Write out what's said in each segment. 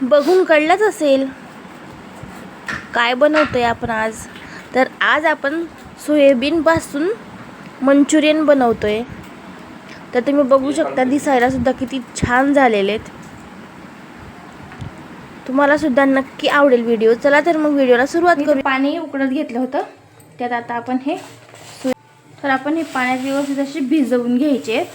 बघून कळलंच असेल. काय बनवतोय आपण आज? तर आज आपण सोयाबीनपासून मंचुरियन बनवतोय. तर तुम्ही बघू शकता दिसायला सुद्धा किती छान झालेले आहेत. तुम्हाला सुद्धा नक्की आवडेल व्हिडिओ. चला तर मग व्हिडिओला सुरुवात करू. पाणी उकडत घेतलं होतं. त्यात आता आपण हे तर आपण हे पाण्यात व्यवस्थित असे भिजवून घ्यायचे आहेत.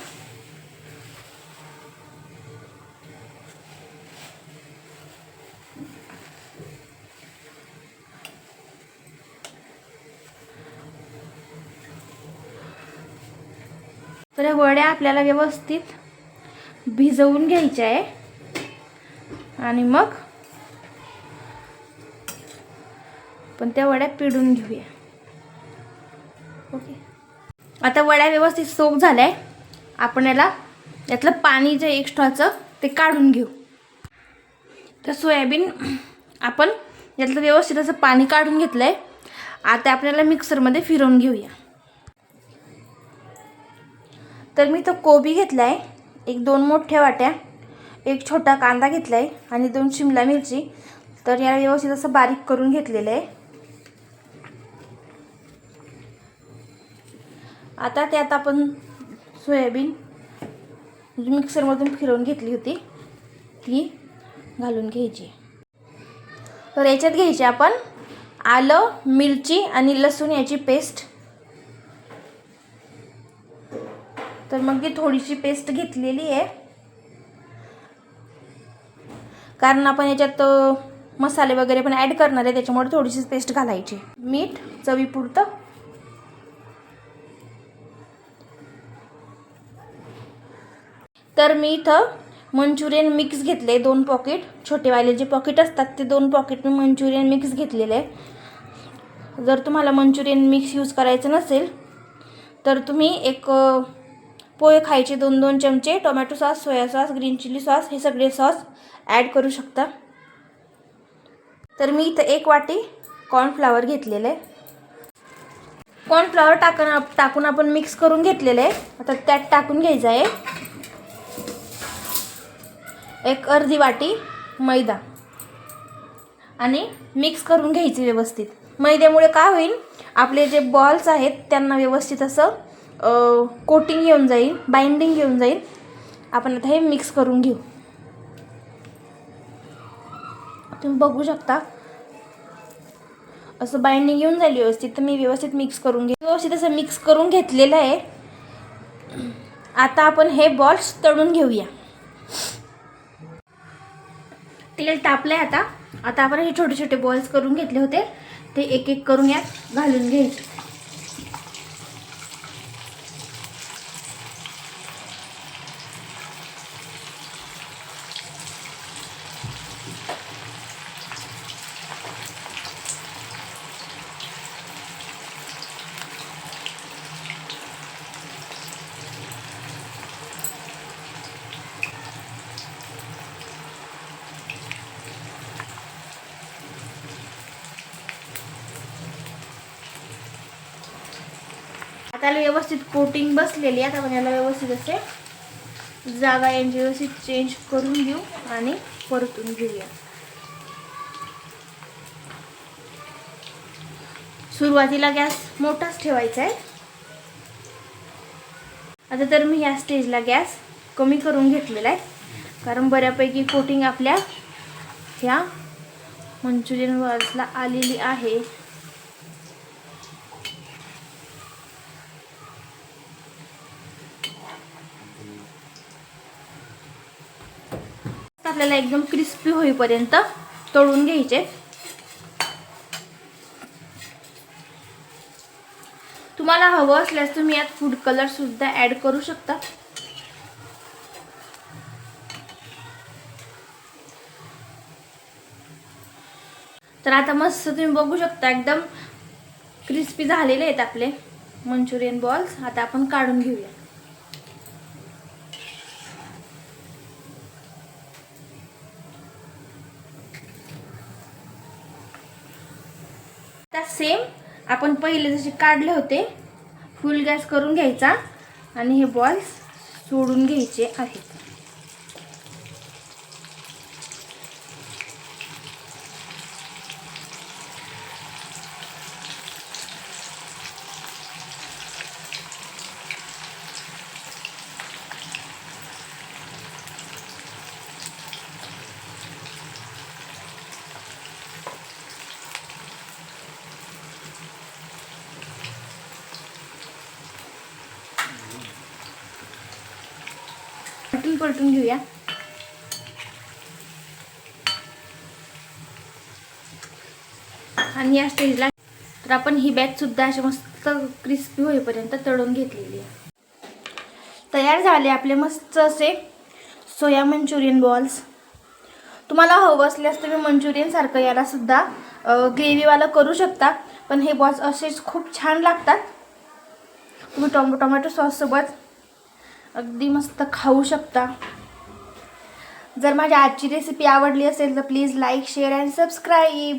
तर या वड्या आपल्याला व्यवस्थित भिजवून घ्यायच्या आहे. आणि मग पण त्या वड्या पिडून घेऊया. ओके. आता वड्या व्यवस्थित सोप झाल्या आहे. आपण याला यातलं पाणी जे एक्स्ट्राचं ते काढून घेऊ. तर सोयाबीन आपण यातलं व्यवस्थित असं पाणी काढून घेतलं आहे आता आपल्याला मिक्सरमध्ये फिरवून घेऊया. तर मी तो कोबी घेतला आहे एक दोन मोठ्या वाट्या एक छोटा कांदा घेतला आहे आणि दोन शिमला मिरची. तर याला व्यवस्थित असं बारीक करून घेतलेलं आहे. आता त्यात आपण सोयाबीन मिक्सरमधून फिरवून घेतली होती ती घालून घ्यायची. तर याच्यात घ्यायची आपण आलं मिरची आणि लसूण याची पेस्ट. तर मग ती थोडीशी पेस्ट घेतलेली आहे. कारण आपण याच्यात मसाले वगैरे पण ॲड करणार आहे त्याच्यामुळे थोडीशी पेस्ट घालायची. मीठ चवीपुरतं. तर मी इथं मंचुरियन मिक्स घेतले दोन पॉकेट छोटेवाले जे पॉकेट असतात ते दोन पॉकेट मी मंचुरियन मिक्स घेतलेले आहे. जर तुम्हाला मंचुरियन मिक्स यूज करायचं नसेल तर तुम्ही एक पोहे खायचे दोन दोन चमचे tomato sauce soya sauce green chilli sauce हे सगळे सॉस ॲड करू शकता. तर मी इथं एक वाटी कॉर्नफ्लावर घेतलेलं. आहे कॉर्नफ्लावर टाकून टाकून आपण मिक्स करून घेतलेलं. आहे आता त्यात टाकून घ्यायचं आहे. एक अर्धी वाटी मैदा. आणि मिक्स करून घ्यायची व्यवस्थित. मैद्यामुळे काय होईल? आपले जे बॉल्स आहेत त्यांना व्यवस्थित असं कोटिंग येऊन जाईल बाइंडिंग येऊन जाईल. आपण आता हे मिक्स करून घेऊ. तुम्ही बघू शकता. असं बाइंडिंग येऊन जाईल व्यवस्थित. तर मी व्यवस्थित मिक्स करून घे व्यवस्थित असं मिक्स करून घेतलेलं आहे. आता आपण हे बॉल्स तळून घेऊया. तेल तापलंय आता. आता आपण हे छोटे छोटे बॉल्स करून घेतले होते. ते एक एक करून यात घालून घ्यायचे. त्याला व्यवस्थित कोटिंग बसलेली आहे. आता आपण याला व्यवस्थित असे जागा यांची व्यवस्थित चेंज करून घेऊ आणि परतून घेऊया. सुरुवातीला गॅस मोठाच ठेवायचा आहे. आता तर मी या स्टेजला गॅस कमी करून घेतलेला आहे. कारण बऱ्यापैकी कोटिंग आपल्या ह्या मंचुरियन बॉल्सला आलेली आहे. आपल्याला एकदम क्रिस्पी होईपर्यंत तळून घ्यायचे. तुम्हाला हवं असल्यास तुम्ही यात फूड कलर सुद्धा ऍड करू शकता. तर आता मस्त तुम्ही बघू शकता एकदम क्रिस्पी झालेले आहेत आपले मंचुरियन बॉल्स आता आपण काढून घेऊया. आता सेम आपण पहिले जसे काढले होते फुल गॅस करून घ्यायचा. आणि हे बॉल्स सोडून घ्यायचे आहेत. पलटून घेऊया. आणि या स्टेजला तर आपण ही बॅग सुद्धा अशी मस्त क्रिस्पी होईपर्यंत तळून घेतलेली आहे. तयार झाले आपले मस्त असे सोया मंचुरियन बॉल्स तुम्हाला हवं असल्यास तुम्ही मंचुरियनसारखं याला सुद्धा ग्रेव्हीवाला करू शकता. पण हे बॉल्स असेच खूप छान लागतात. तुम्ही टोमॅटो टोमॅटो सॉससोबत अगदी मस्त खाऊ शकता. जर माझ्या आजची रेसिपी आवडली असेल तर please like share and subscribe